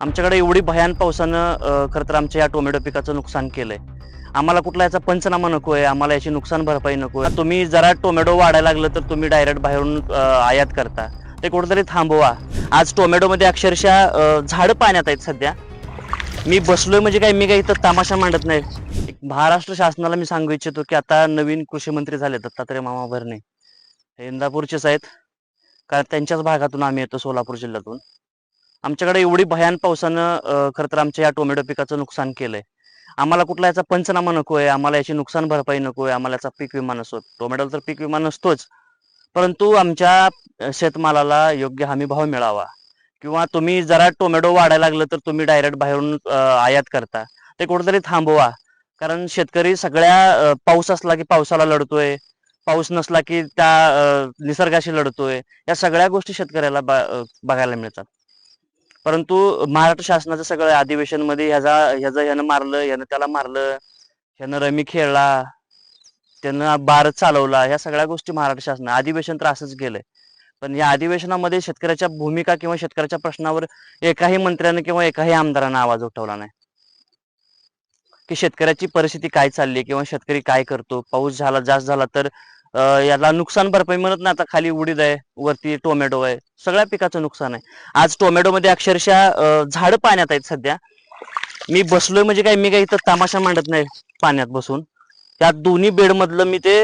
आमच्याकडे एवढी भयान पावसानं खरं तर आमच्या या टोमॅटो पिकाचं नुकसान केलंय. आम्हाला कुठला याचा पंचनामा नको आहे आम्हाला याची नुकसान भरपाई नको आहे तुम्ही जरा टोमॅटो वाढायला लागलं तर तुम्ही डायरेक्ट बाहेरून आयात करता. ते कुठेतरी थांबवा. आज टोमॅटोमध्ये अक्षरशः झाड झाडं पाण्यात आहेत सध्या. मी बसलोय म्हणजे काय मी काही इथं तमाशा मांडत नाही. एक महाराष्ट्र शासनाला मी सांगू इच्छितो की आता नवीन कृषी मंत्री झाले दत्तात्रय मामा भरणे. हे इंदापूरचेच आहेत. कारण त्यांच्याच भागातून आम्ही येतो सोलापूर जिल्ह्यातून. आमच्याकडे एवढी भयान पावसानं खरं तर आमच्या या टोमॅटो पिकाचं नुकसान केलंय. आम्हाला कुठला याचा पंचनामा नको आहे आम्हाला याची नुकसान भरपाई नको आहे आम्हाला याचा पीक विमा नसतो टोमॅटोला तर पीक विमा नसतोच. परंतु आमच्या शेतमालाला योग्य हमी भाव मिळावा. किंवा तुम्ही जरा टोमॅटो वाढायला लागलं तर तुम्ही डायरेक्ट बाहेरून आयात करता. ते कुठेतरी थांबवा. कारण शेतकरी सगळ्या पाऊस असला की पावसाला लढतोय. पाऊस नसला की त्या निसर्गाशी लढतोय. या सगळ्या गोष्टी शेतकऱ्याला बघायला मिळतात. परंतु महाराष्ट्र शासनाचं सगळं अधिवेशनमध्ये ह्याचा ह्याचं ह्यानं मारलं ह्यानं त्याला मारलं ह्यानं रमी खेळला त्यानं बार चालवला ह्या सगळ्या गोष्टी महाराष्ट्र शासन अधिवेशन तर असंच गेलंय. पण या अधिवेशनामध्ये शेतकऱ्याच्या भूमिका किंवा शेतकऱ्याच्या प्रश्नावर एकाही मंत्र्यानं किंवा एकाही आमदारानं आवाज उठवला नाही. की शेतकऱ्याची परिस्थिती काय चालली किंवा शेतकरी काय करतो पाऊस झाला जास्त झाला तर याला नुकसान भरपाई म्हणत ना आता खाली उडीद आहे वरती टोमॅटो आहे सगळ्या पिकाचं नुकसान आहे. आज टोमॅटोमध्ये अक्षरशः झाडं पाण्यात आहेत सध्या. मी बसलोय म्हणजे काय मी काही इथं तमाशा मांडत नाही पाण्यात बसून. त्या दोन्ही बेड मधलं मी ते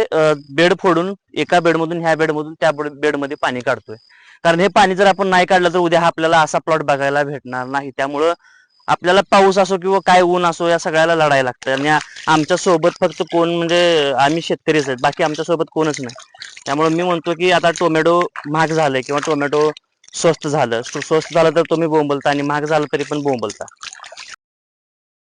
बेड फोडून एका बेडमधून ह्या बेडमधून त्या बेडमध्ये पाणी काढतोय. कारण हे पाणी जर आपण नाही काढलं तर उद्या आपल्याला असा प्लॉट बघायला भेटणार नाही. त्यामुळं आपल्याला पाऊस असो किंवा काय ऊन असो या सगळ्याला लढायला लागतं आणि आमच्यासोबत फक्त कोण म्हणजे आम्ही शेतकरीच आहेत. बाकी आमच्यासोबत कोणच नाही. त्यामुळे मी म्हणतो की आता टोमॅटो महाग झाले किंवा टोमॅटो स्वस्त झालं. स्वस्त झालं तर तुम्ही बोंबलता आणि महाग झालं तरी पण बोंबलता.